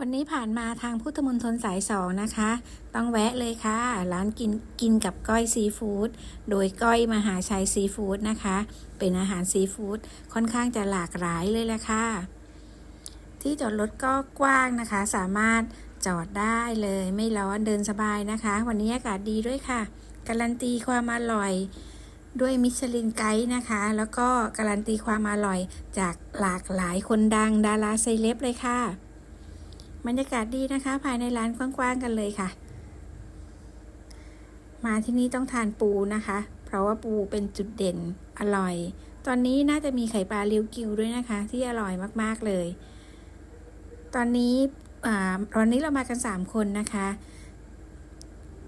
วันนี้ผ่านมาทางพุทธมณฑลสายสองนะคะ ต้องแวะเลยค่ะ ร้านกินกินกับก้อยซีฟู้ดโดยก้อยมหาชัยซีฟู้ดนะคะ เป็นอาหารซีฟู้ดค่อนข้างจะหลากหลายเลยแหละค่ะ ที่จอดรถก็กว้างนะคะ สามารถจอดได้เลยไม่ร้อนเดินสบายนะคะ วันนี้อากาศดีด้วยค่ะ การันตีความอร่อยด้วยมิชลินไกด์นะคะ แล้วก็การันตีความอร่อยจากหลากหลายคนดังดาราเซเลบเลยค่ะ บรรยากาศดีนะคะ ภายในร้านกว้างๆกันเลยค่ะ มาที่นี่ต้องทานปูนะคะ เพราะว่าปูเป็นจุดเด่นอร่อย ตอนนี้น่าจะมีไข่ปลาเลียวกิวด้วยนะคะ ที่อร่อยมากๆเลย ตอนนี้อ่าวันนี้เรามากัน 3 คนนะคะ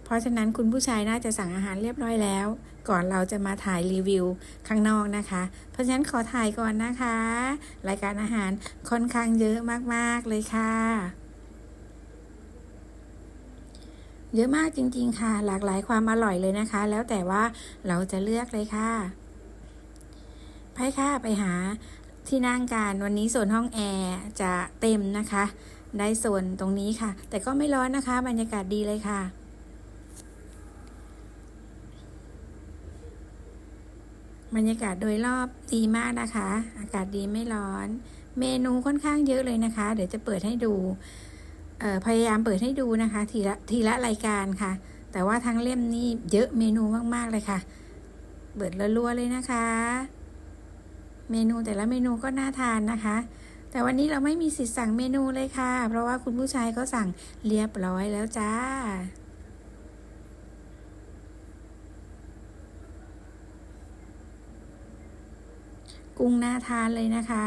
เพราะฉะนั้นคุณผู้ชายน่าจะสั่งอาหารเรียบร้อยแล้ว ก่อนเราจะมาถ่ายรีวิวข้างนอกนะคะ เพราะฉะนั้นขอถ่ายก่อนนะคะ รายการอาหารค่อนข้างเยอะมาก ๆ เลยค่ะ เยอะมากจริง ๆ ค่ะ หลากหลายความอร่อยเลยนะคะ แล้วแต่ว่าเราจะเลือกเลยค่ะ ไปค่ะไปหาที่นั่งกันวันนี้ส่วนห้องแอร์จะเต็มนะคะ ได้ส่วนตรงนี้ค่ะ แต่ก็ไม่ร้อนนะคะ บรรยากาศดีเลยค่ะบรรยากาศโดยรอบดีมากนะคะ อากาศดีไม่ร้อน เมนูค่อนข้างเยอะเลยนะคะ เดี๋ยวจะเปิดให้ดู พยายามเปิดให้ดูนะคะ ทีละทีละรายการค่ะ แต่ว่าทั้งเล่มนี่เยอะเมนูมากๆเลยค่ะ เปิดรัวๆเลยนะคะ เมนูแต่ละเมนูก็น่าทานนะคะ แต่วันนี้เราไม่มีสิทธิ์สั่งเมนูเลยค่ะ เพราะว่าคุณผู้ชายก็สั่งเรียบร้อยแล้วจ้ากุ้งน่าทานเลยนะคะ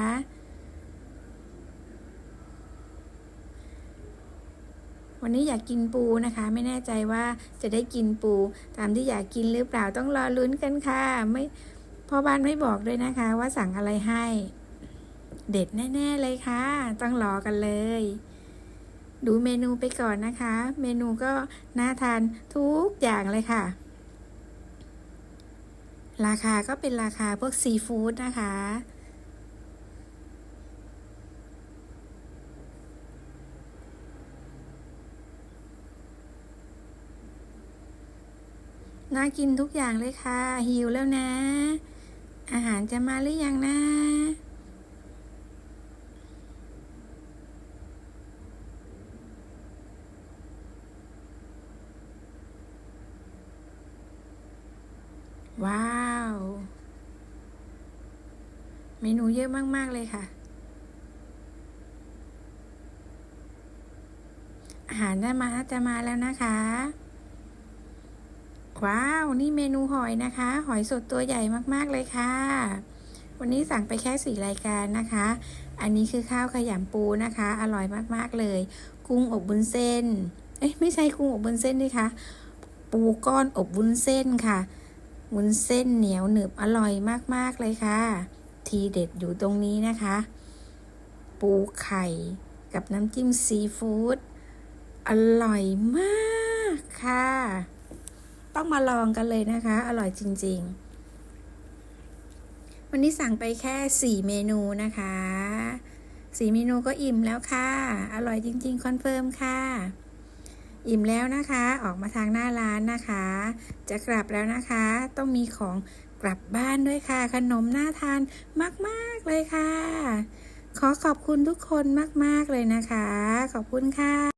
วันนี้อยากกินปูนะคะ ไม่แน่ใจว่าจะได้กินปู ตามที่อยากกินหรือเปล่าต้องรอลุ้นกันค่ะ ไม่พ่อบ้านไม่บอกด้วยนะคะ ว่าสั่งอะไรให้ เด็ดแน่ ๆ เลยค่ะ ต้องรอกันเลย ดูเมนูไปก่อนนะคะ เมนูก็น่าทานทุกอย่างเลยค่ะ ราคาก็เป็นราคาพวกซีฟู้ดนะคะ น่ากินทุกอย่างเลยค่ะ หิวแล้วนะ อาหารจะมาหรือยังนะ ว้าว เมนูเยอะมาก ๆ เลยค่ะ อาหารจะมาจะมาแล้วนะคะ ว้าว นี่เมนูหอยนะคะ หอยสดตัวใหญ่มากๆเลยค่ะ วันนี้สั่งไปแค่สี่รายการนะคะ อันนี้คือข้าวขยำปูนะคะ อร่อยมากๆเลย กุ้งอบบุญเส้น เอ้ยไม่ใช่กุ้งอบบุญเส้นนี่คะปูก้อนอบวุ้นเส้นค่ะวุ้นเส้นเหนียวหนึบอร่อยมากๆเลยค่ะ ทีเด็ดอยู่ตรงนี้นะคะ ปูไข่กับน้ำจิ้มซีฟู้ดอร่อยมากค่ะ ต้องมาลองกันเลยนะคะ อร่อยจริง ๆ วันนี้สั่งไปแค่ 4 เมนูนะคะ4เมนูก็อิ่มแล้วค่ะ อร่อยจริง ๆ คอนเฟิร์มค่ะ อิ่มแล้วนะคะ ออกมาทางหน้าร้านนะคะ จะกลับแล้วนะคะ ต้องมีของกลับบ้านด้วยค่ะ ขนมน่าทานมาก ๆ เลยค่ะ ขอขอบคุณทุกคนมาก ๆ เลยนะคะ ขอบคุณค่ะ